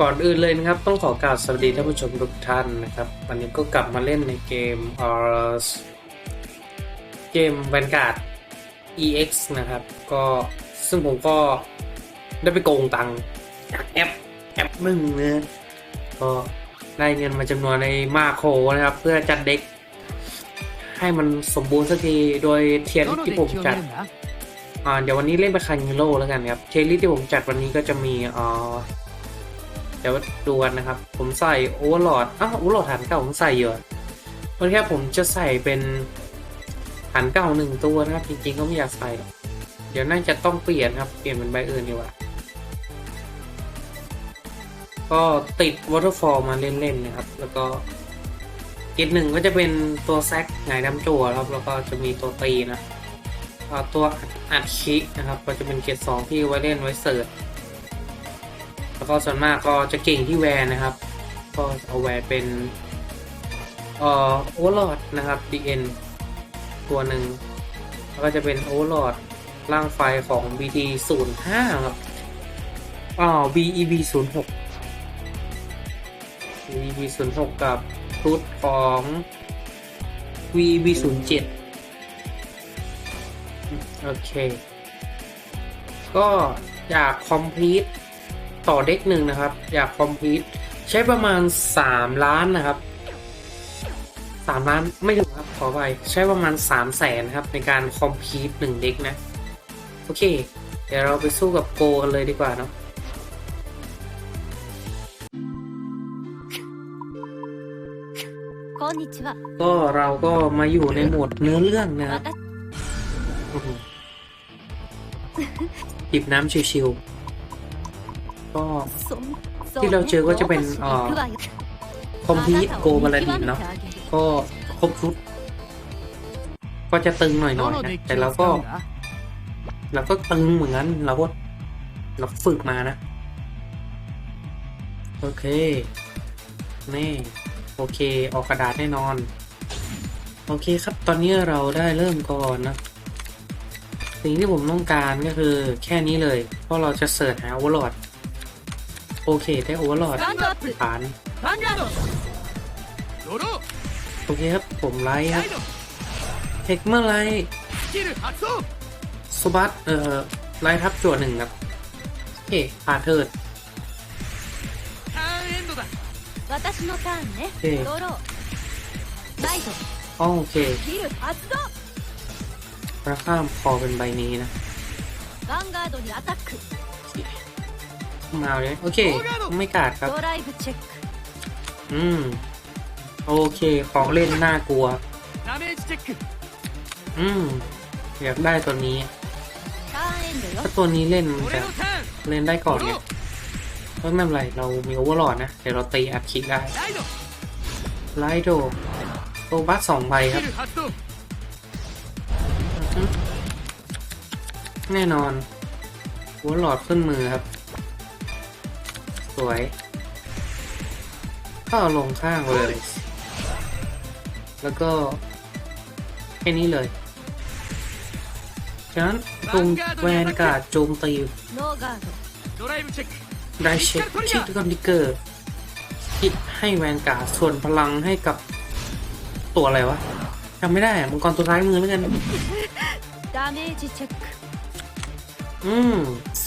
ก่อนอื่นเลยนะครับ ต้องขอกราบสวัสดีท่านผู้ชมทุกท่านนะครับ วันนี้ก็กลับมาเล่นในเกมออร์เกม Vanguard EX นะครับ ก็ซึ่งผมก็ได้ไปโกงตังค์จากแอปแอปหนึ่งนะก็ได้เงินมาจำนวนในมาโคนะครับ เพื่อจัดเด็ก ให้มันสมบูรณ์สักทีโดยเทียนที่ผมจัดเดี๋ยววันนี้เล่นไปคันยูโรแล้วกันครับเทียนที่ผมจัดวันนี้ก็จะมีอ่า เดี๋ยวดูกันนะครับ ผมใส่โอเวอร์ลอดอ้าวโอเวอร์ลอดฐานเก่าผมใส่เยอะวันแค่ผมจะใส่เป็นฐานเก่าหนึ่งตัวนะครับ จริงๆก็ไม่อยากใส่ เดี๋ยวน่าจะต้องเปลี่ยนครับ เปลี่ยนเป็นใบอื่นดีกว่า ก็ติดวอเตอร์ฟอลมาเล่นๆนะครับ แล้วก็เกตหนึ่งก็จะเป็นตัวแซกหงายดำจั่วครับแล้วก็จะมีตัวตีนะตัวอัดชินะครับ ก็จะเป็นเกรดสองที่ไว้เล่นไว้เสิร์ช แล้วก็ส่วนมากก็จะเก่งที่แวนนะครับ ก็เอาแวนเป็นเอ่อโอเวอร์ลอดนะครับ DN ตัวหนึ่งแล้วก็จะเป็นโอเวอร์ลอดร่างไฟของ BT 0 5ครับอ๋อ BEB 0 6 BEB 0 6กับชุดของ VEB 0 7โอเค ก็อยากคอมพลีท ต่อเด็กหนึ่งนะครับ อยากคอมพีวใช้ประมาณ 3 ล้านนะครับ 3 ล้านไม่ถึงครับขอไปใช้ประมาณ 3 0 0แสนครับ ในการคอมพีวหนึ่งเด็กนะ โอเค เดี๋ยวเราไปสู้กับโกกันเลยดีกว่าเนาะก็เราก็มาอยู่ในโหมดเนื้อเรื่องนะจิบน้ำชิวๆ ก็ที่เราเจอก็จะเป็นคอมพิโกบาลาดินเนาะก็ครบชุด ก็จะตึงหน่อยๆนะแต่เราก็เราก็ตึงเหมือนกันเราก็เราฝึกมานะ โอเค นี่ โอเค ออกกระดาษแน่นอน โอเคครับ ตอนนี้เราได้เริ่มก่อนนะ สิ่งที่ผมต้องการก็คือแค่นี้เลย เพราะเราจะเสิร์ชหาวอลล์ โอเคแท้โอเวอร์ลอดผ่านโอเคครับ ผมไลท์ครับเฮกเมื่อไลท์สุบัตเอ่อไลท์ทับจั่วหนึ่งครับโอเคผ่านเถิดโอเคโอเคราข้ามคอเป็นใบนี้นะ มาเลยโอเค ไม่กาดครับ อืม โอเค ของเล่นน่ากลัว อืม อยากได้ตัวนี้ ถ้าตัวนี้เล่นมันจะเล่นได้ก่อนเนี่ยไม่เป็นไร เรามีโอเวอร์ลอดนะ เดี๋ยวเราตีอัดคิกได้ไลโดโรบัสสองใบครับ แน่นอนโอเวอร์หลอดขึ้นมือครับ สวยก็ลงข้างเลย แล้วก็ แค่นี้เลยฉะนั้นจงแวนกาดโจมตีได้เช็คคิดกับดิเกอร์คิดให้แวนกาดส่วนพลังให้กับตัวอะไรวะทำไม่ได้มังกรตัวร้ายมือแล้วกันอืม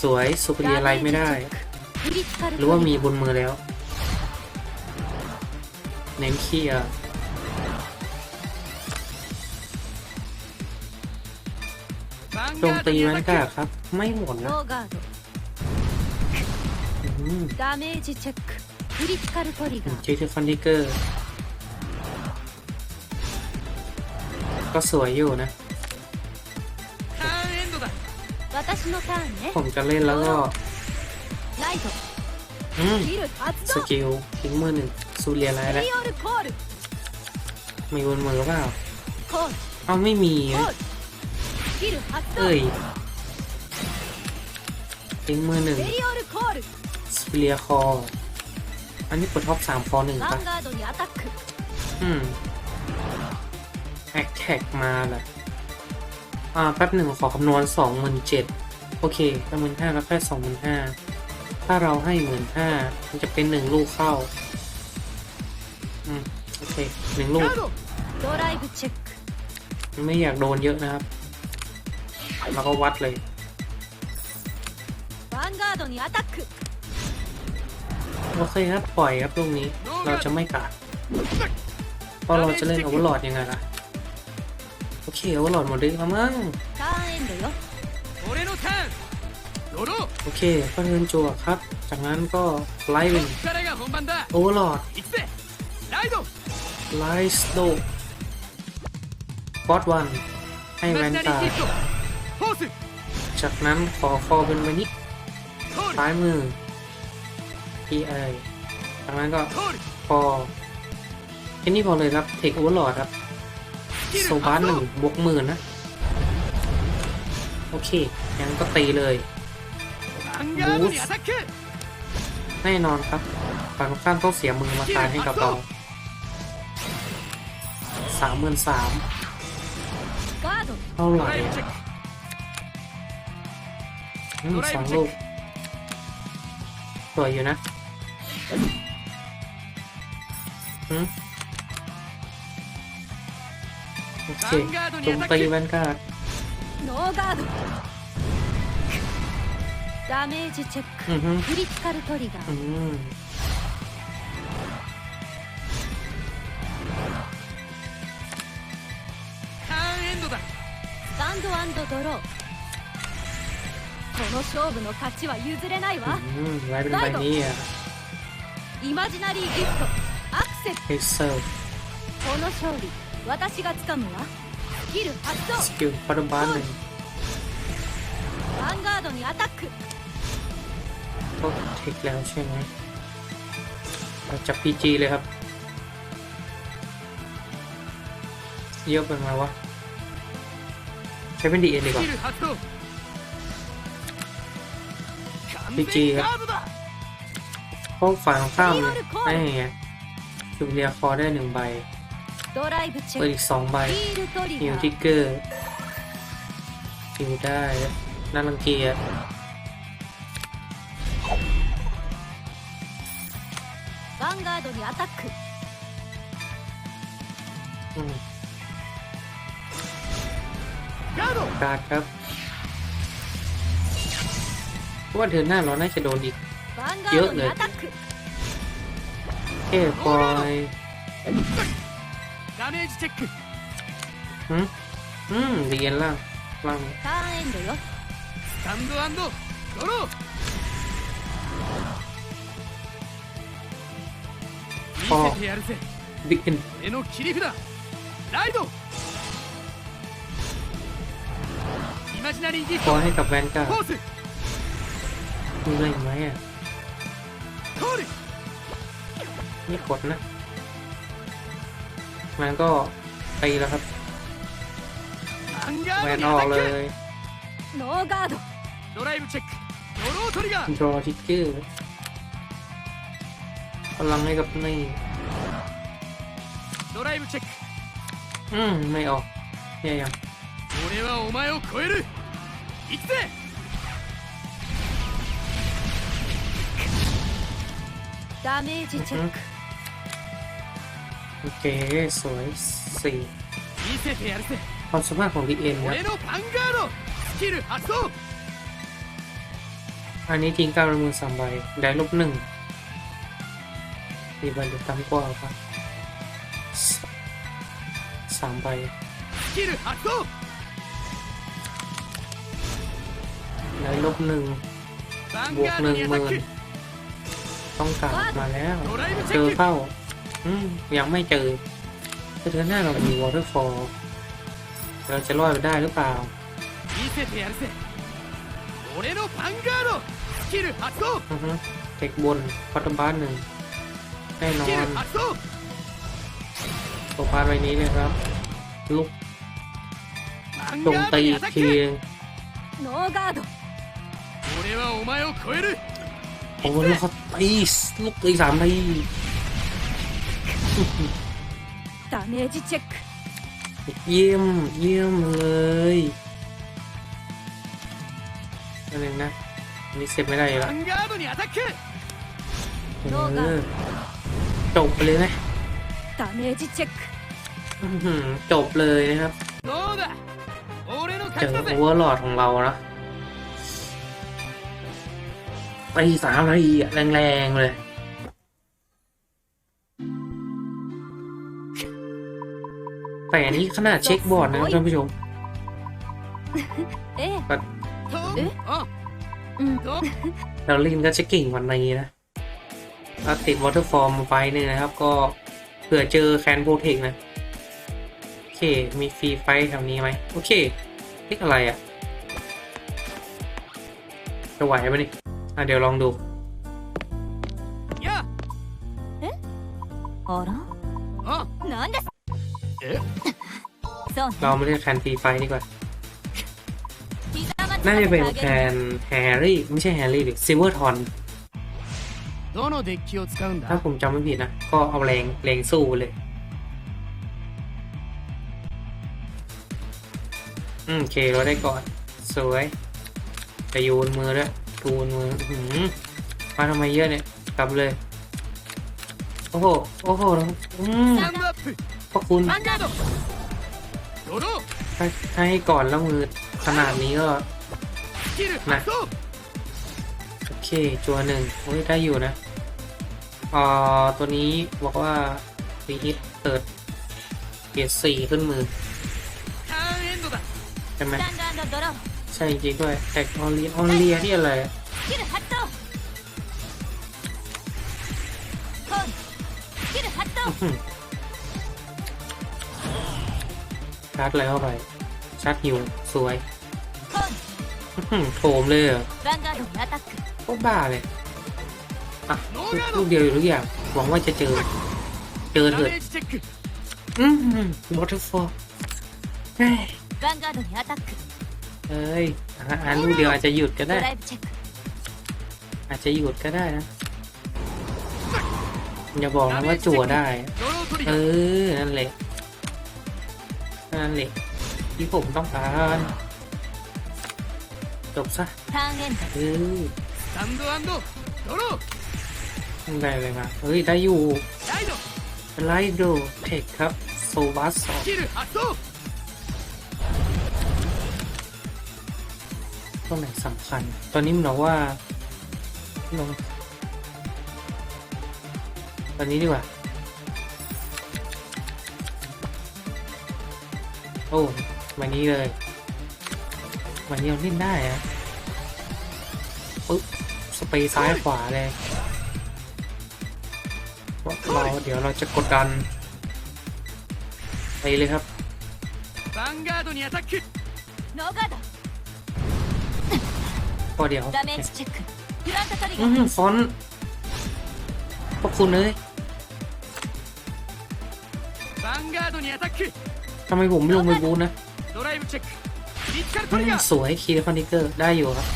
สวยสุปเรียอะไรไม่ได้ หรือว่ามีบนมือแล้ว เน้นเคลียร์โจมตีมั้นกาครับ ไม่หมดนะดาเมจเช็คคริติคอลทริกเกอร์เฟนดิเกอร์ ก็สวยอยู่นะผมจะเล่นแล้วก็ สกิลทิ้งมือหนึ่งซูเรียไรแล้วมีบนมือเปล่าเอาไม่มี เอ้ยทิ้งมือหนึ่งสเปียคอ อันนี้ปดท็อปสามคอหนึ่งปะอืมแอคแท็กมาแบบอ่าแป๊บหนึ่งขอคำนวณสองหมื่นเจ็ดโอเคสองหมื่นห้าแล้วแค่สองหมื่นห้า ถ้าเราให้หมื่นห้ามันจะเป็นหนึ่งลูกเข้า อืม โอเคหนึ่งลูก ไม่อยากโดนเยอะนะครับ แล้วก็วัดเลยโอเคครับ ปล่อยครับลูกนี้ เราจะไม่กัดเพราะเราจะเล่นอวอร์ลอดยังไงล่ะ โอเคอวอร์ลอดหมดเลยมั้ง โอเคก็เงินจั่วครับ จากนั้นก็ไลท์เป็นโอเวอร์ลอดไลท์สโดกอสวันให้แวนตาจากนั้นขอฟอเป็นวันิดซ้ายมือพีเอจากนั้นก็พอแค่นี้พอเลยครับ เทคโอเวอร์ลอดครับ โซบ้านหนึ่งบวกหมื่นนะ โอเคยังก็ตีเลย แน่นอนครับฝั่งข้ามต้องเสียมือมาตายให้กับเราสามหมื่นสามเท่าไหร่สองลูกสวยอยู่นะโอเคตรงตีแวนการ์ด ダメージチェック、うん、クリティカルトリガー、うん、ターンエンドだ。スタンドアンドドロー。この勝負の勝ちは譲れないわ、ライイマジナリーギフト。アクセス。この勝利私が掴むわ。スキル発動。スキルルバンガードにアタック。 โอ้เทคแล้วใช่ไหมจับ PG เลยครับ เยอะไปไหวะ ใช้เป็นดีเอ็นดีกว่า PG ครับพวกฝ่ายของข้ามไม่ไงจุดเรียคอได้หนึ่งใบเปิดอีกสองใบฮิวทิกเกอร์ฮิวได้น่ารังเกียจ ードにアタックการ์ดครับเพราะว่าเดือนหน้าเราน่าจะโดนอีก เยอะเลยเอ้ปอยอืมอืมเรียนล่างล่าง ターンエンドよスタンドドロー見せてやるぜ บิ๊กเอ็น 俺の切り札ライドイマジナリーギフ พอ ト ให้กับแวนการ์ フォ ด ース มีอะไรอีกไหมอ่ะ コール ไม่กดนะมันก็ตีแล้วครับ アンガ แว ー น ドに อ ア อก タ เล ック ย ノーガードドライブチェックドロートリガー ดรอทิกเกอร์ พลังให้กับนี่ ドライブチェック อืม ไม่ออกแย่ยัง 俺はお前を超える行くぜダメージチェック โอเค สวยสี่ 見せてやるぜ ความสามารถของดีเอ็นครับ 俺のヴァンガードスキル発動 อันนี้ทิ้งการมือสามใบ ได้ลบหนึ่ง กี่ใบหรือตังกว่าปะสามใบแล้วลบหนึ่งบวกหนึ่งหมื่นต้องกลับมาแล้วเจอเข้าอืมยังไม่เจอถ้าเธอหน้าเรามีวอเตอร์ฟอลเราจะรอดไปได้หรือเปล่าเทคบนพัตบันหนึ่ง แน่นอนโซพาใบนี้เลยครับ ลุกตรงตีอีกทีโอ้โหลูกเขาตีลูกตีสามทีดาเมจิเช็คเยี่ยมเยี่ยมเลยนั่นเองนะนี่เสร็จไม่ได้แล้วอ จบไปเลยไหม ダメージチェック อื้อหือจบเลยนะครับ どうだ俺の เจ 勝 อ ちだ โอ ぜ เวอร์ลอดของเรานะตีสามนาทีอะแรงๆเลย แต่อันนี้ขนาดเช็คบอร์ดนะครับท่านผู้ชม ええとえあうん どう แล้วลินก็จะเก่งกวันนี้นะ ถ้าติดวอเตอร์ฟอร์มไว้นึ่ยนะครับ ก็เผื่อเจอแคนโพเทคนะ โอเค มีฟรีไฟแถวนี้ไหมโอเคนี่อะไรอะจะไหวไหมนี่อะเดี๋ยวลองดูเรอ๋าไม่เรียกแคนฟรีไฟดีกว่าน่าจะเป็นแคนแฮร์รี่ ไม่ใช่แฮร์รี่หรือซิลเวอร์ทอน ถ้าผมจำไม่ผิดนะ ก็เอาแรงแรงสู้เลย อืมโอเคเราได้ก่อน สวยจะโยนมือด้วยทูนมือหืมมาทำไมเยอะเนี่ยกลับเลย โอ้โห โอ้โหอืมพระคุณให้ให้ก่อนแล้วมือขนาดนี้ก็นะ โอเค จัวหนึ่งโอ้ยได้อยู่นะอ่าตัวนี้บอกว่ารีฮิตเกิดเกียรสี่ขึ้นมือ ใช่ไหมใช่จริงด้วยแตกออเลียออเลียที่อะไรชัดแลยเข้าไปชัดอยู่สวยโถมเลยเหร ก็บ้าเลยอะลูกเดียวอยู่ทุกอย่างหวังว่าจะเจอ เจอเถิดอืมวอเตอร์ฟอร์เฮ้ยอ่านลูกเดียวอาจจะหยุดก็ได้ อาจจะหยุดก็ได้นะอย่าบอกนะว่าจั่วได้ เออ นั่นแหละนั่นแหละที่ผมต้องการจบซะเออ エンド เออ スタンドドロー ได้เลยมาเฮ้ย ได้อยู่ ライド ไลโดเทคครับ โซบัสสอง スキル発動 ตัวไหนสำคัญ ตอนนี้มันบอกว่าลงตอนนี้ดีกว่า โอ้มานี้เลยมานี้เราเล่นได้อะปึ๊บ สเปซ้ายขวาเลยเราเดี๋ยวเราจะกดดันไปเลยครับก็เดี๋ยวฟอนขอบคุณเลยทำไมผมไม่ลงไปบูนะสวยคีร์คอนิเกอร์ได้อยู่ครับ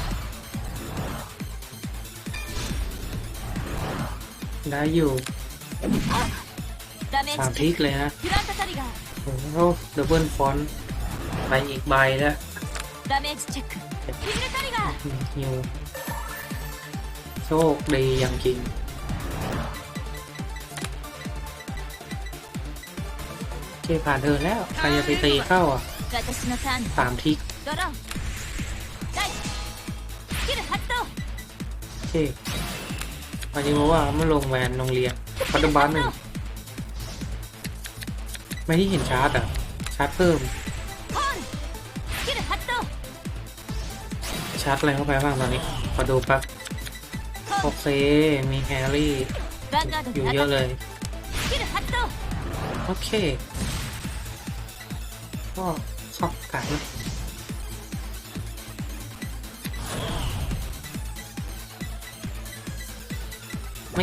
ได้อยู่สามทิกเลยฮะโอ้โหดับเบิลฟอนไปอีกใบแล้วฮิวโชคดียังจริงเคผ่านเธอแล้ว ใครจะไปตีเข้าอะสามทิกโอเค มาจริงว่ามันลงแวนโรงเรียนปัตตบานหนึ่งไม่ได้เห็นชาร์จอะ ชาร์จเพิ่ม ชาร์จอะไรเข้าไปบ้างตอนนี้ ขอดูแป๊บโอเค มีแฮร์รี่ อยู่เยอะเลย โอเคก็ชอบกายนะ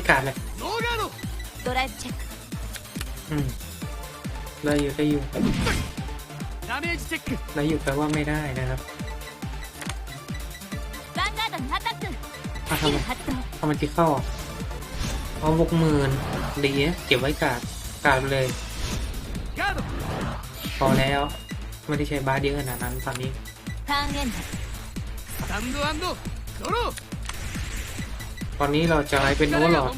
ไม่ขาดเลยอืมได้อยู่ได้อยู่ได้อยู่แปลว่าไม่ได้นะครับทำมันทำมันที่เข้าเอาหกหมื่นดีเก็บไว้กาดกาดเลย พอแล้ว ไม่ได้ใช้บาสเยอะขนาดนั้นตอนนี้ ตอนนี้เราจะไล่เป็นโอเวอร์หลอด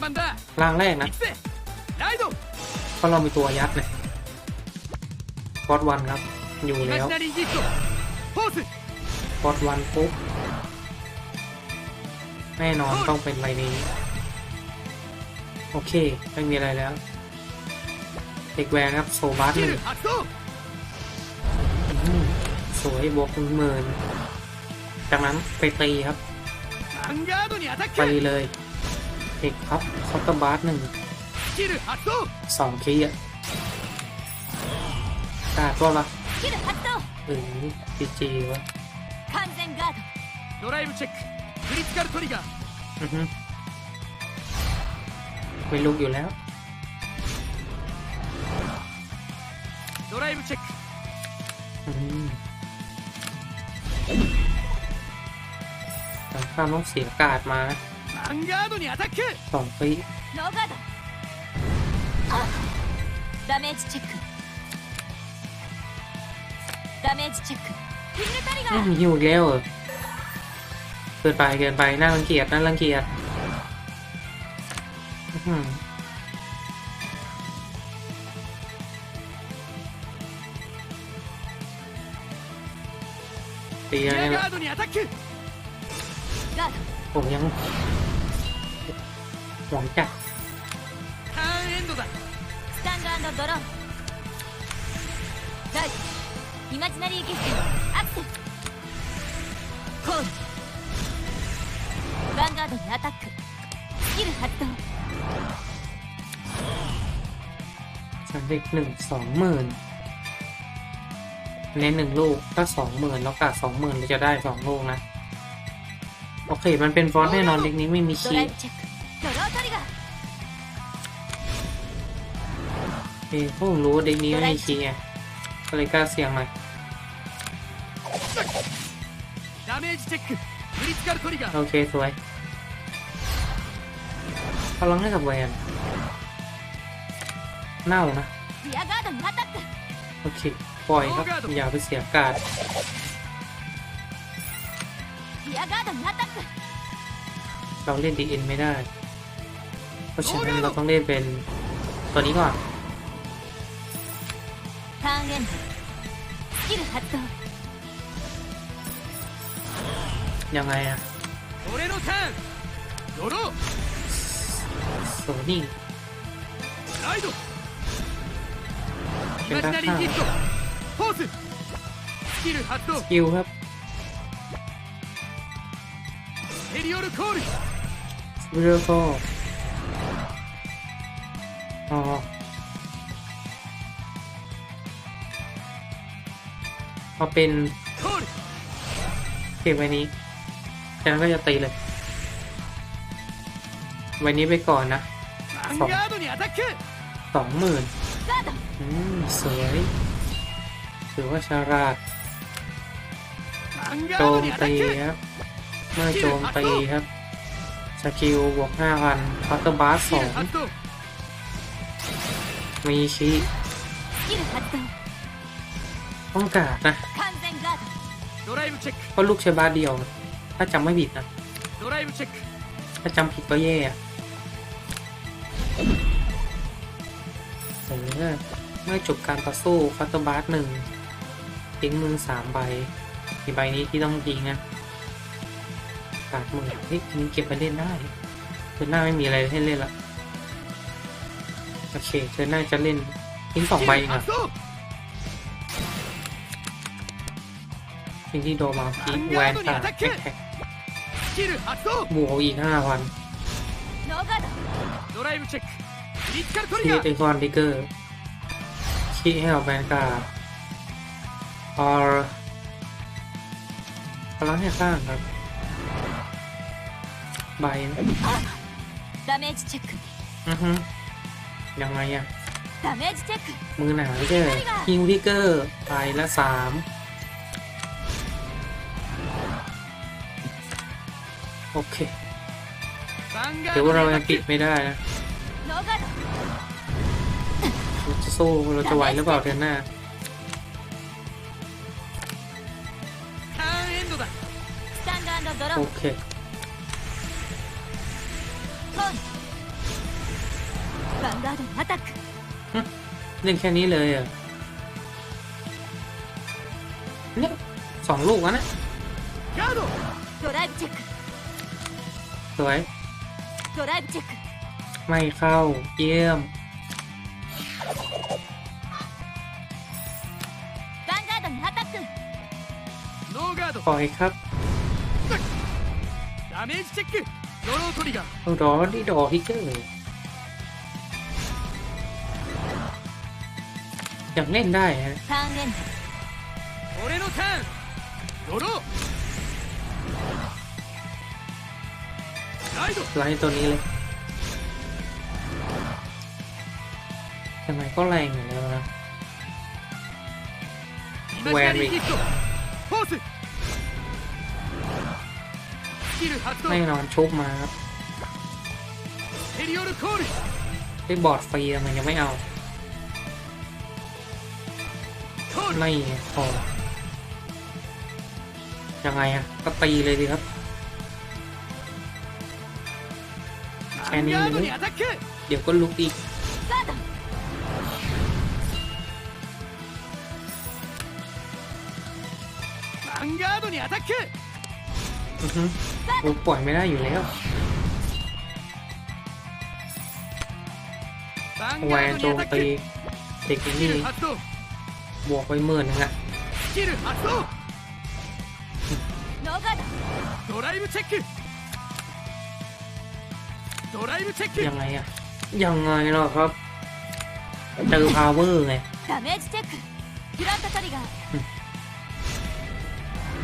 ร่างแรกนะเพราะเรามีตัวยัดเนี่ยฟอสวันครับ อยู่แล้วฟอสวันปุ๊บแน่นอนต้องเป็นไรนี้ โอเค ไม่มีอะไรแล้วเด็กแวงครับ โซบัสหนึ่งสวยบวกหนึ่งหมื่นจากนั้นไปตีครับ ไป ク เลยเอกครับคอตเตอร์บาสหนึ่ง スキル発動 สองคีย์อะกาดว่าละ スキル発動 หรือจีจีวะ 完全ガードドライブチェッククリティカルトリガー อือฮึไม่ลุกอยู่แล้ว ドライブチェック อืมแต่ ข้ามต้องเสียการ์ดมานะ ヴァンガードにアタック สองปี ノーガードあダメージチェックダメージチェックフィルトリガ อืม ー หิวอีกแล้วเหรอเกินไปเกินไปน่ารังเกียจน่ารังเกียจอื้อหือตี リ อะไร ア ล่ะ ผมยังหวังจัด ターンエンドだスタンドドローライトイマジナリーギフトアクセスコールヴァンガードにアタックスキル発動 สำเร็จหนึ่งสองหมื่นเน้นหนึ่งลูกถ้าสองหมื่นแล้วกาสองหมื่นเราจะได้สองลูกนะ โอเค มันเป็นฟอสแน่นอนเด็กนี้ไม่มีคีย์เฮ้ยพวกผมรู้เด็กนี้ไม่มีคีย์ไงก็เลยกล้าเสี่ยงหน่อยโอเค สวยพลังให้กับแวนเน่านะ โอเค ปล่อยครับ อย่าไปเสียกาด เราเล่นดีเอ็นไม่ได้ เพราะฉะนั้นเราต้องเล่นเป็นตัวนี้ก่อน ターンエンドスキル発動 ยังไงอะ 俺のターンドロー โซนี่ ライドイ เป็น マジ ด้าน ナリ ข้าง ーギフトフォーススキル発動 สกิลครับ エリオルコール 물려서 어พอเป็นเก็บไว้นี้แล้วก็จะตีเลยไว้นี้ไปก่อนนะสองสองหมื่นอืมสวยถือว่าชาราดโจมตีครับ เมื่อโจมตีครับสกิลบวก5,000พัตเตอร์บาร์สองมีชีต้องกาดนะเพราะลูกเชบาเดียว ถ้าจำไม่ผิดนะ ถ้าจำผิดก็แย่เมื่อจบการต่อสู้ฟัตเตอร์บาร์หนึ่งทิ้งมือสามใบมีใบนี้ที่ต้องทิ้งนะาดหมดเฮ้ยนี้เก็บไปเล่นได้เทิหน้าไม่มีอะไรให้เล่นละโอเคเทิหน้าจะเล่นทิ้งสองใบอะทิ้งที่โดมาทิ้งแวนค่ะแท็กบวกอีกห้าพันที่ติคอนดิเกอร์ที่ให้เอาแวนการ์ดออร์พลังให้สร้างครับ ใบนะダメมジチェックอือฮึยังไงอะดาメーจチェックมือหนาวเจอคิงวิกเกอร์ไปละสามโอเคเดี๋ยวเรายังปิดไม่ได้นะเราจะสู้เราจะไหวหรือเปล่าเทนหน้าโอเค ガードにアタック เล่นแค่นี้เลยเหรอ่ะเนี่ยสองลูกแล้วนะ ガードドライブチェック สวย ドライブチェック ไม่เข้า เยี่ยม ヴァンガードにアタックノーガード ปล่อยครับ ダメージチェックドロートリガー รอดีดอทิกเกอร์ อยากเล่นได้ฮะไล่ตัวนี้เลยยังไงก็แรงอยู่แล้วนะแวนอีกไม่นอนชุบมาครับไอ้บอดฟรีมันยังไม่เอา ไม่พอยังไงฮะก็ตีเลยดีครับ แค่นี้เดี๋ยวก็ลุกอีกกูปล่อยไม่ได้อยู่แล้วแวนโจมตีเทคินี่ บวกไปหมื่นนึงอะยังไงอะยังไงเนาะครับเจอพาวเวอร์ไง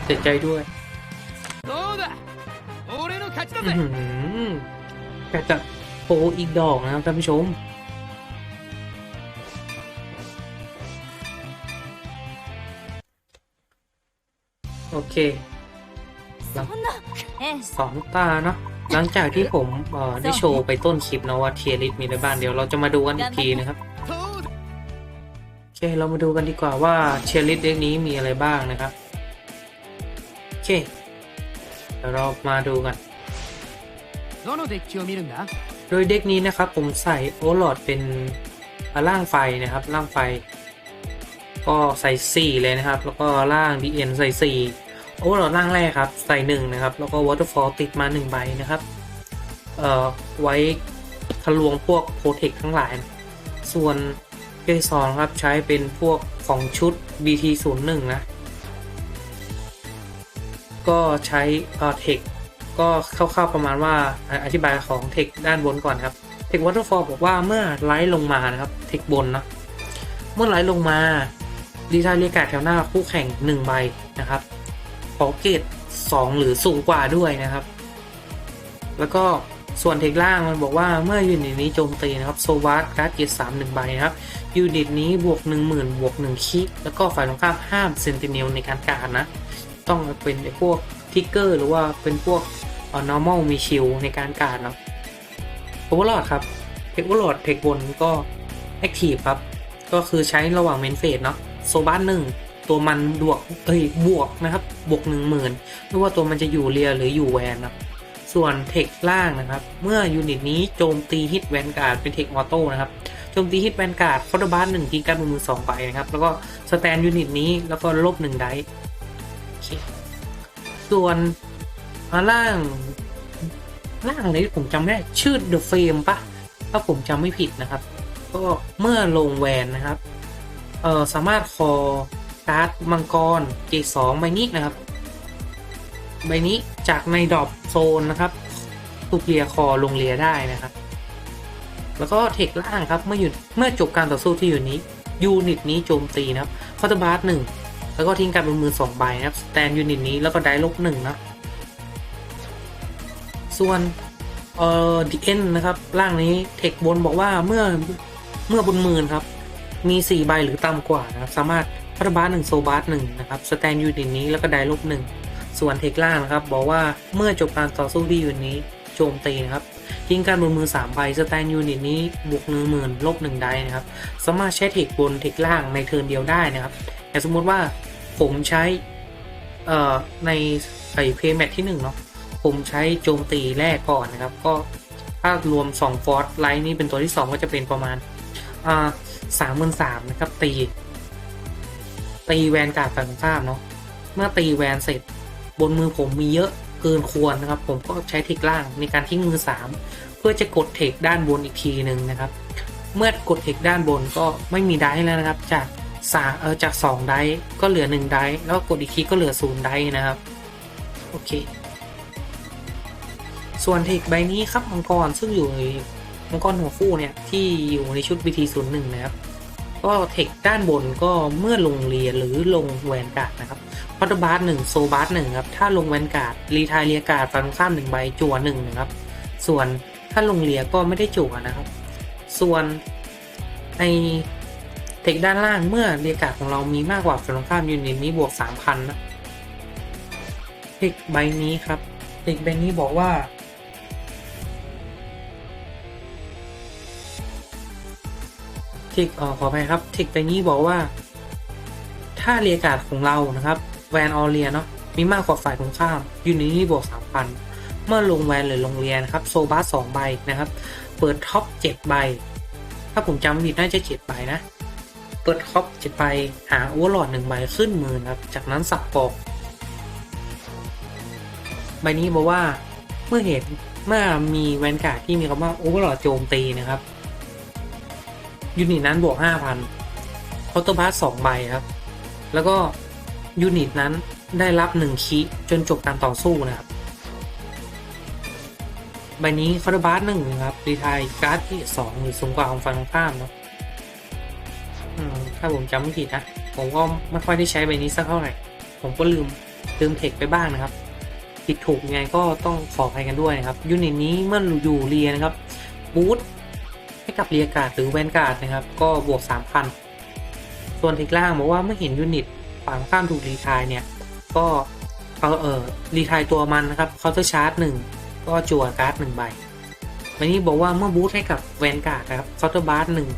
เสียใจด้วยแต่จะโผอีกดอกนะครับท่านผู้ชม อเคสองตาเนาะหลังจากที่ผมได้โชว์ไปต้นคลิปนะว่าเทียริสมีอะไรบ้างเดี๋ยวเราจะมาดูกันอีกทีนะครับโอเคเรามาดูกันดีกว่าว่าเทียริสเด็กนี้มีอะไรบ้างนะครับโอเคเดี๋ยวเรามาดูกันโดยเด็กนี้นะครับผมใส่โอลอดเป็นร่างไฟนะครับร่างไฟ ก็ใส่4เลยนะครับ แล้วก็ร่างดีเอ็นใส่4 โอลอดร่างแรกครับ ใส่หนึ่งนะครับ แล้วก็วอเตอร์ฟอลติดมาหนึ่งใบนะครับ เอ่อ ไว้ทะลวงพวกโปรเทคทั้งหลาย ส่วนเกสรครับใช้เป็นพวกของชุด BT01 นะ ก็ใช้เอ่อเทคก็คร่าวๆประมาณว่าอธิบายของเทคด้านบนก่อนครับ เทควอเตอร์ฟอลบอกว่าเมื่อไลท์ลงมานะครับ เทคบนนะ เมื่อไลท์ลงมา ดีไทายเรียกาดแถวหน้าคู่แข่ง 1 ใบนะครับ ขอเกรด2 หรือสูงกว่าด้วยนะครับ แล้วก็ส่วนเทคล่างมันบอกว่าเมื่อยูนิตนี้โจมตีนะครับโซวัตการ์ดเกรด3 1ใบนะครับยูนิตนี้บวก10,000บวก1คิกแล้วก็ฝ่ายตรงข้ามห้ามเซนติเนลในการการนะ ต้องเป็นไอ้พวกทิกเกอร์หรือว่าเป็นพวกเอ่อ normal มีชิลในการการเนาะโอเวอร์ลอดครับเทคโอเวอร์ลอดเทคบนก็ active ครับ ก็คือใช้ระหว่างเมนเฟสเนาะโซบ้านหนึ่ง ตัวมันบวกเอ้ยบวกนะครับบวกหนึ่งหมื่นไม่ว่าตัวมันจะอยู่เรียหรืออยู่แวนนะส่วนเทคล่างนะครับ เมื่อยูนิตนี้โจมตีฮิตแวนการ์ดเป็นเทคออโต้นะครับโจมตีฮิตแวนการ์ดฟอร์ดบ้านหนึ่งทิ้งการบนมือสองใบนะครับ แล้วก็สแตนยูนิตนี้แล้วก็ลบหนึ่งไดส์โอเคส่วนล่างล่างอะไรที่ผมจำไม่ได้ชื่อ The Frame ปะถ้าผมจำไม่ผิดนะครับ ก็เมื่อลงแวนนะครับเออสามารถคอ การ์ดมังกรเกสองใบนี้นะครับ ใบนี้จากในดอปโซนนะครับถูกเลียคอลงเลียได้นะครับ แล้วก็เทคล่างครับเมื่อหยุดเมื่อจบการต่อสู้ที่อยู่นี้ยูนิตนี้โจมตีนะครับคอร์ตบาร์หนึ่งแล้วก็ทิ้งการบนมือสองใบนะครับสแตนยูนิตนี้แล้วก็ได้ลบหนึ่งนะส่วนเอ่อดีเอ็นนะครับร่างนี้เทคบนบอกว่าเมื่อเมื่อบนมือครับมี 4 ใบหรือต่ำกว่านะครับ สามารถ พัฒบาร์หนึ่งโซบาร์หนึ่งนะครับสแตนยูนิตนี้แล้วก็ได้ลบหนึ่งส่วนเทคล่านะครับ บอกว่าเมื่อจบการต่อสู้ที่ยูนิตนี้โจมตีนะครับทิ้งการบนมือ3ใบสแตนยูนิตนี้บวกหนึ่งหมื่นลบหนึ่งได้นะครับ สามารถใช้เทคบนเทคล่างในเทิร์นเดียวได้นะครับแต่สมมุติว่าผมใช้เอ่อในไอเพย์แมทที่หนึ่งเนาะผมใช้โจมตีแรกก่อนนะครับ ก็ถ้ารวม 2 ฟอร์สไลท์นี่เป็นตัวที่ 2 ก็จะเป็นประมาณอ่าสามหมื่นสามนะครับตี ตีแวนการ์ดฝั่งตรงข้ามเนาะเมื่อตีแวนเสร็จบนมือผมมีเยอะเกินควรนะครับ ผมก็ใช้เทคล่างในการทิ้งมือ 3 เพื่อจะกดเทคด้านบนอีกทีหนึ่งนะครับ เมื่อกดเทคด้านบนก็ไม่มีได้แล้วนะครับ จากสาเออจาก 2 ได้ก็เหลือ 1 ได้แล้วกดอีกทีก็เหลือ0ได้นะครับโอเค ส่วนเทคใบนี้ครับมังกรซึ่งอยู่ในมังกรหัวฟู่เนี่ยที่อยู่ในชุด BT01 นะครับ ก็เทคด้านบนก็เมื่อลงเรียหรือลงแวนการ์ดนะครับพอตบาร์หนึ่งโซบาร์หนึ่งครับถ้าลงแวนการ์ดรีทายเรียการ์ดฝั่งข้ามหนึ่งใบจั่วหนึ่งนะครับ ส่วนถ้าลงเรียก็ไม่ได้จั่วนะครับ ส่วนในเทคด้านล่างเมื่อเรียการ์ดของเรามีมากกว่าฝั่งตรงข้ามยูนิตนี้บวกสามพันนะเทคใบนี้ครับเทคใบนี้บอกว่า ทคเอ่อขอไปครับเทคไปนี้บอกว่า ถ้าเรียการของเรานะครับแวนออเรียเนาะมีมากกว่าฝ่ายตรงข้ามยูนินี่บวกสามพันเมื่อลงแวนหรือลงเรียนนะครับโซบาสสองใบนะครับ เปิดท็อปเจ็ดใบ ถ้าผมจำผิดน่าจะเจ็ดใบนะ เปิดท็อปเจ็ดใบหาโอเวอร์ลอดหนึ่งใบขึ้นมือนะครับ จากนั้นสับกอกใบนี้บอกว่าเมื่อเห็นเมื่อมีแวนการ์ดที่มีคำว่าโอเวอร์ลอดโจมตีนะครับ ยูนิตนั้นบวกห้าพันเคาน์เตอร์บาร์สองใบครับ แล้วก็ยูนิตนั้นได้รับหนึ่งคีจนจบการต่อสู้นะครับ ใบนี้เคาน์เตอร์บาร์หนึ่งครับรีทายการ์ดที่สองหรือสูงกว่าของฝั่งตรงข้ามเนาะถ้าผมจำไม่ผิดนะผมก็ไม่ค่อยได้ใช้ใบนี้สักเท่าไหร่ ผมก็ลืมลืมเทคไปบ้างนะครับ ผิดถูกยังไงก็ต้องขออภัยกันด้วยนะครับ ยูนิตนี้เมื่ออยู่เรียนะครับบูท ให้กับเรียการ์ดหรือแวนการ์ดนะครับ ก็บวก 3,000 ส่วนทีกล่างบอกว่าเมื่อเห็นยูนิตฝั่งข้ามถูกรีทายเนี่ย ก็เขาเออรีทายตัวมันนะครับเคาน์เตอร์ชาร์จหนึ่งก็จั่วการ์ดหนึ่งใบวันนี้บอกว่าเมื่อบูทให้กับแวนการ์ดนะครับเคาน์เตอร์บาร์หนึ่ง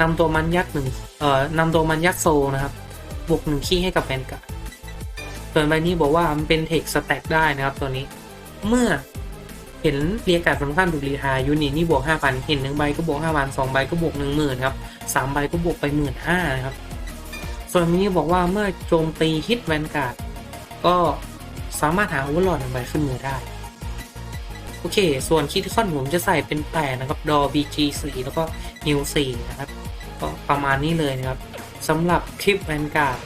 นำตัวมันยัดหนึ่งเอ่อนำตัวมันยัดโซนะครับ บวกหนึ่งขี้ให้กับแวนการ์ดส่วนใบนี้บอกว่ามันเป็นเทคสแต็กได้นะครับตัวนี้ เมื่อ เห็นเรียกการ์ดสำคัญถูกรีทายยูนิตนี่บวกห้าพันเห็นหนึ่งใบก็บวกห้าพันสองใบก็บวกหนึ่งหมื่นครับสามใบก็บวกไปหมื่นห้าครับ ส่วนนี้บอกว่าเมื่อโจมตีฮิตแวนการ์ดก็สามารถหาโอเวอร์ลอดหนึ่งใบขึ้นมือได้ โอเค ส่วนคิดที่ค่อนผมจะใส่เป็นแปดนะครับ ดอ BG 4แล้วก็นิว4นะครับ ก็ประมาณนี้เลยนะครับสำหรับคลิปแวนการ์ด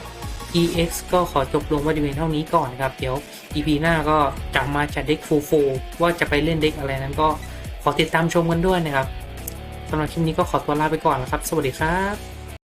EX ก็ขอจบลงไว้ดีเพียงเท่านี้ก่อนครับ เดี๋ยว EP หน้าก็จะมาจัดเด็กฟูฟูว่าจะไปเล่นเด็กอะไรนั้นก็ขอติดตามชมกันด้วยนะครับสำหรับคลิปนี้ก็ขอตัวลาไปก่อนแล้วครับ สวัสดีครับ